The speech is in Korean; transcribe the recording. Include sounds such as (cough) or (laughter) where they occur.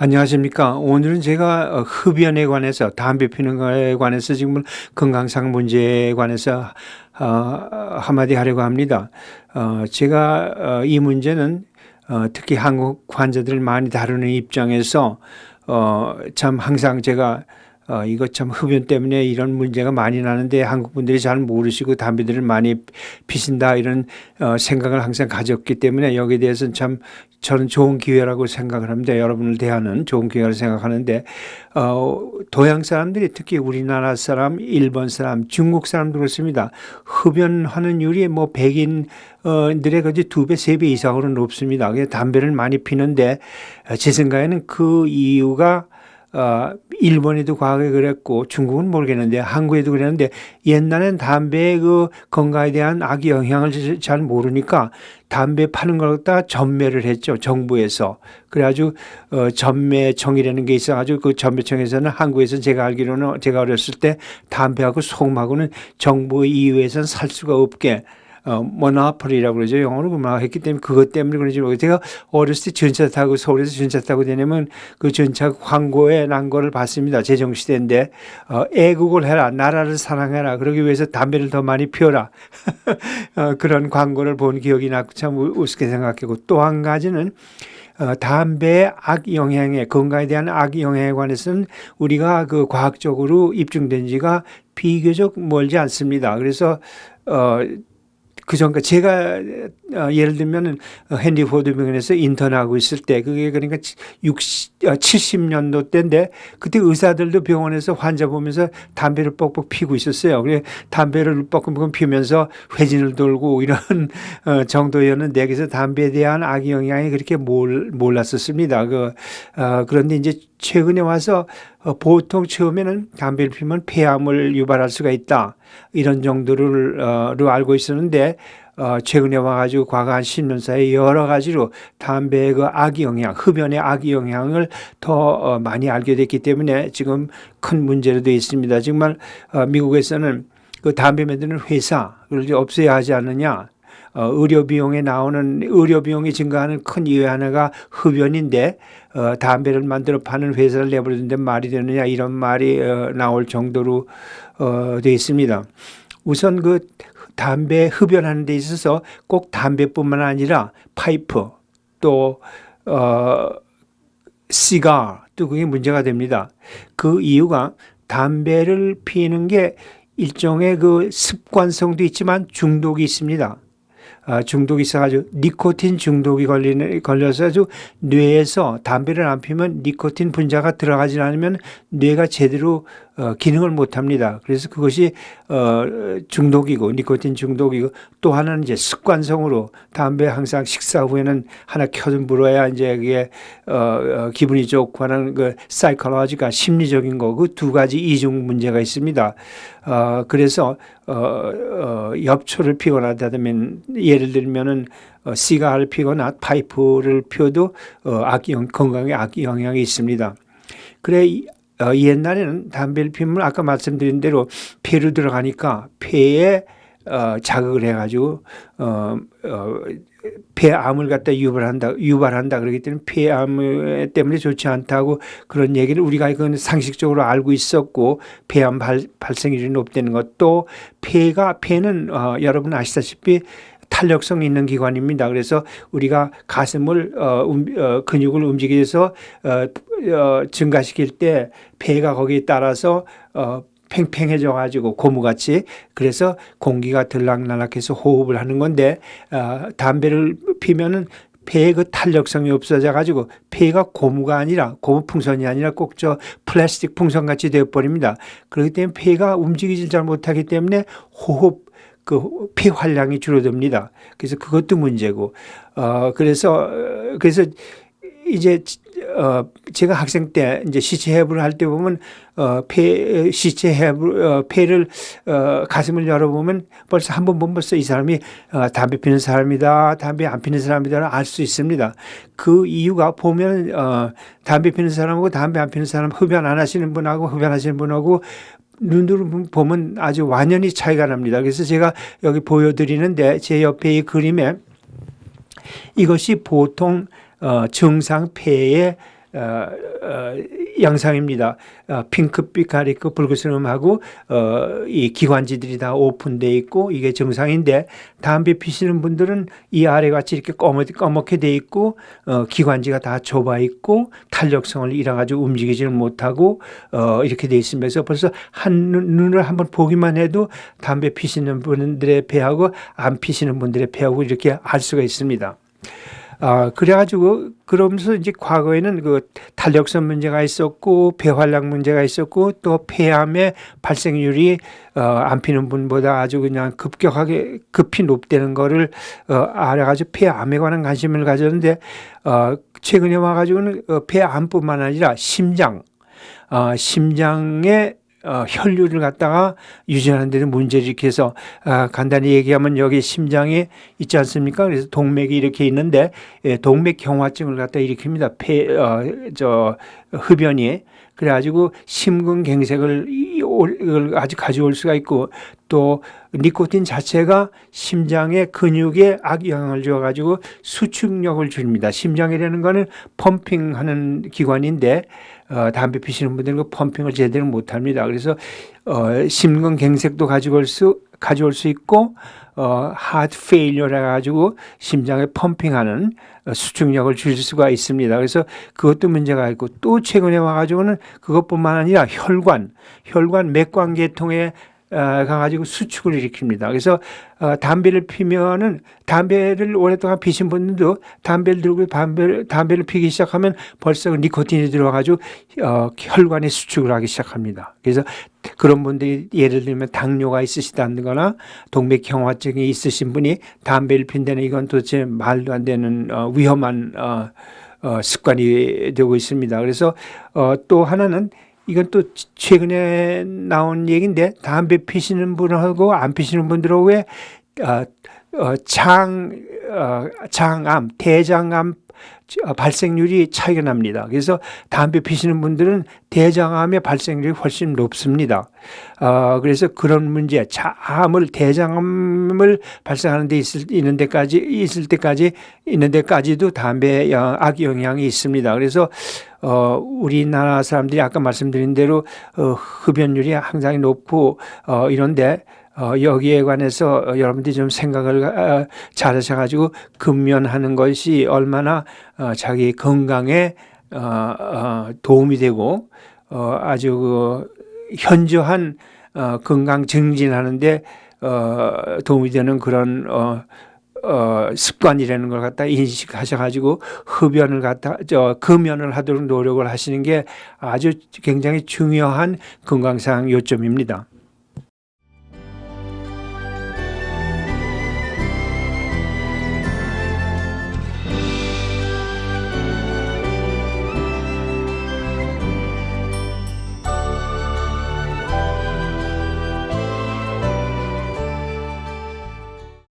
안녕하십니까. 오늘은 제가 어, 흡연에 관해서, 담배 피는 거에 관해서 지금 건강상 문제에 관해서 어, 한마디 하려고 합니다. 어, 제가 어, 이 문제는 어, 특히 한국 환자들을 많이 다루는 입장에서 어, 참 항상 제가 어, 이거 참 흡연 때문에 이런 문제가 많이 나는데 한국 분들이 잘 모르시고 담배들을 많이 피신다 이런 어, 생각을 항상 가졌기 때문에 여기에 대해서는 참 저는 좋은 기회라고 생각을 합니다. 여러분을 대하는 좋은 기회라고 생각하는데 어, 동양 사람들이 특히 우리나라 사람, 일본 사람, 중국 사람도 그렇습니다. 흡연하는 율이 뭐 백인 들의 거지 두 배, 세 배 이상으로 높습니다. 담배를 많이 피는데 어, 제 생각에는 그 이유가 어, 일본에도 과거에 그랬고 중국은 모르겠는데 한국에도 그랬는데 옛날엔 담배의 그 건강에 대한 악의 영향을 잘- 잘 모르니까 담배 파는 걸 갖다 전매를 했죠 정부에서. 그래가지고 어, 전매청이라는 게 있어가지고 그 전매청에서는 한국에서 제가 알기로는 제가 어렸을 때 담배하고 소금하고는 정부 이외에서는 살 수가 없게 어, 모노폴리라고 그러죠. 영어로 그만 했기 때문에 그것 때문에 그런지 모르겠어요. 제가 어렸을 때 전차 타고 서울에서 전차 타고 다니면 그 전차 광고에 난 거를 봤습니다. 제정시대인데 어, 애국을 해라. 나라를 사랑해라. 그러기 위해서 담배를 더 많이 피워라. (laughs) 어, 그런 광고를 본 기억이 나고 참 우- 우습게 생각하고 또 한 가지는 어, 담배의 악 영향에 건강에 대한 악 영향에 관해서는 우리가 그 과학적으로 입증된 지가 비교적 멀지 않습니다. 그래서 어 그 전까 제가 어, 예를 들면은 어, 헨리 포드 병원에서 인턴하고 있을 때 그게 그러니까 60, 70년도 때인데 그때 의사들도 병원에서 환자 보면서 담배를 뻑뻑 피고 있었어요. 그래 담배를 뻑뻑 피면서 회진을 돌고 이런 어, 정도였는데 그래서 담배에 대한 악 영향이 그렇게 몰, 몰랐었습니다. 그 어, 그런데 이제 최근에 와서 어, 보통 처음에는 담배를 피면 폐암을 유발할 수가 있다. 이런 정도를 어, 로 알고 있었는데 어, 최근에 와가지고 과거 한 10년 사이에 여러 가지로 담배의 그 악의 영향, 흡연의 악의 영향을 더 어, 많이 알게 됐기 때문에 지금 큰 문제로 되어 있습니다. 정말 어, 미국에서는 그 담배 만드는 회사를 없애야 하지 않느냐. 어, 의료 비용에 나오는 의료 비용이 증가하는 큰 이유 하나가 흡연인데 어, 담배를 만들어 파는 회사를 내버리는데 말이 되느냐 이런 말이 어, 나올 정도로 어, 되어 있습니다. 우선 그 담배 흡연하는 데 있어서 꼭 담배뿐만 아니라 파이프 또 어, 시가 또 그게 문제가 됩니다. 그 이유가 담배를 피우는 게 일종의 그 습관성도 있지만 중독이 있습니다. 아, 중독이 있어가지고 니코틴 중독이 걸리는 걸려서 아주 뇌에서 담배를 안 피면 니코틴 분자가 들어가지 않으면 뇌가 제대로 어, 기능을 못합니다. 그래서 그것이 어, 중독이고 니코틴 중독이고 또 하나는 이제 습관성으로 담배 항상 식사 후에는 하나 켜좀 불어야 이제 그게 어, 어, 기분이 좋고 하는 그 사이콜로지가 심리적인 거 그 두 가지 이중 문제가 있습니다. 어, 그래서 어, 어, 엽초를 피거나 다면 예를 들면은 어, 시가를 피거나 파이프를 피워도 어, 악영 건강에 악 영향이 있습니다. 그래 이- 어, 옛날에는 담배를 피우면 아까 말씀드린 대로 폐로 들어가니까 폐에 어, 자극을 해가지고 어, 어, 폐암을 갖다 유발한다 유발한다 그러기 때문에 폐암 때문에 좋지 않다고 그런 얘기를 우리가 그건 상식적으로 알고 있었고 폐암 발, 발생률이 높다는 것도 폐가 폐는 어, 여러분 아시다시피 탄력성 있는 기관입니다. 그래서 우리가 가슴을 어, 음, 어, 근육을 움직여서 어, 어, 증가시킬 때 폐가 거기에 따라서 어, 팽팽해져 가지고 고무같이 그래서 공기가 들락날락해서 호흡을 하는 건데 어, 담배를 피면은 폐의 그 탄력성이 없어져 가지고 폐가 고무가 아니라 고무 풍선이 아니라 꼭 저 플라스틱 풍선 같이 되어 버립니다. 그렇기 때문에 폐가 움직이질 잘 못하기 때문에 호흡 그 폐활량이 줄어듭니다. 그래서 그것도 문제고 어 그래서 어, 그래서 이제 어 제가 학생 때 이제 시체 해부를 할 때 보면 어폐 시체 해부 어 폐를 어 가슴을 열어 보면 벌써 한 번 보면 벌써 이 사람이 어 담배 피는 사람이다 담배 안 피는 사람이다를 알 수 있습니다. 그 이유가 보면 어 담배 피는 사람하고 담배 안 피는 사람 흡연 안 하시는 분하고 흡연하시는 분하고 눈으로 보면 아주 완연히 차이가 납니다. 그래서 제가 여기 보여드리는데 제 옆에 이 그림에 이것이 보통 어, 정상 폐의 어, 어, 양상입니다. 어, 핑크빛 가리고 붉은스름하고 어, 이 기관지들이 다 오픈돼 있고 이게 정상인데 담배 피시는 분들은 이 아래 같이 이렇게 검 검게 돼 있고 어, 기관지가 다 좁아 있고 탄력성을 잃어가지고 움직이지를 못하고 어, 이렇게 돼 있으면서 벌써 한 눈- 눈을 한번 보기만 해도 담배 피시는 분들의 배하고 안 피시는 분들의 배하고 이렇게 알 수가 있습니다. 아, 그래가지고, 그러면서 이제 과거에는 그 탄력성 문제가 있었고, 폐활량 문제가 있었고, 또 폐암의 발생률이, 어, 안 피는 분보다 아주 그냥 급격하게, 급히 높다는 거를, 어, 알아가지고 폐암에 관한 관심을 가졌는데, 어, 최근에 와가지고는 어, 폐암뿐만 아니라 심장, 어, 심장의 어, 혈류를 갖다가 유지하는 데는 문제를 일으켜서 아, 간단히 얘기하면 여기 심장에 있지 않습니까? 그래서 동맥이 이렇게 있는데 예, 동맥 경화증을 갖다 일으킵니다. 폐, 어, 저 흡연이 그래가지고 심근경색을 아주 가져올 수가 있고 또 니코틴 자체가 심장의 근육에 악영향을 줘가지고 수축력을 줍니다. 심장이라는 거는 펌핑하는 기관인데 어, 담배 피시는 분들은 그 펌핑을 제대로 못합니다. 그래서 어, 심근경색도 가져올 수 가져올 수 있고 어, 하트 페일리어라 가지고 심장에 펌핑하는 어, 수축력을 줄 수가 있습니다. 그래서 그것도 문제가 있고 또 최근에 와가지고는 그것뿐만 아니라 혈관, 혈관 맥관 계통에 어, 가가지고 수축을 일으킵니다. 그래서 어, 담배를 피면은 담배를 오랫동안 피신 분들도 담배를 들고 담배를, 담배를 피기 시작하면 벌써 그 니코틴이 들어가지고 어, 혈관에 수축을 하기 시작합니다. 그래서 그런 분들이 예를 들면 당뇨가 있으시다거나 동맥경화증이 있으신 분이 담배를 핀다는 이건 도대체 말도 안 되는 어, 위험한 어, 어, 습관이 되고 있습니다. 그래서 어, 또 하나는 이건 또 최근에 나온 얘기인데 담배 피시는 분하고 안 피시는 분들하고의 어, 어, 장, 어, 장암, 대장암 어, 발생률이 차이가 납니다. 그래서 담배 피시는 분들은 대장암의 발생률이 훨씬 높습니다. 어, 그래서 그런 문제, 암을 대장암을 발생하는 데 있을 있는 데까지 있을 때까지 있는 데까지도 담배 어, 악 영향이 있습니다. 그래서 어, 우리나라 사람들이 아까 말씀드린 대로 어, 흡연율이 항상 높고 어, 이런데 어, 여기에 관해서 어, 여러분들이 좀 생각을 어, 잘하셔가지고 근면하는 것이 얼마나 어, 자기 건강에 어, 어, 도움이 되고 어, 아주 그 현저한 어, 건강 증진하는데 어, 도움이 되는 그런 어, 어, 습관이라는 걸 갖다 인식하셔가지고 흡연을 갖다 저 금연을 하도록 노력을 하시는 게 아주 굉장히 중요한 건강상 요점입니다.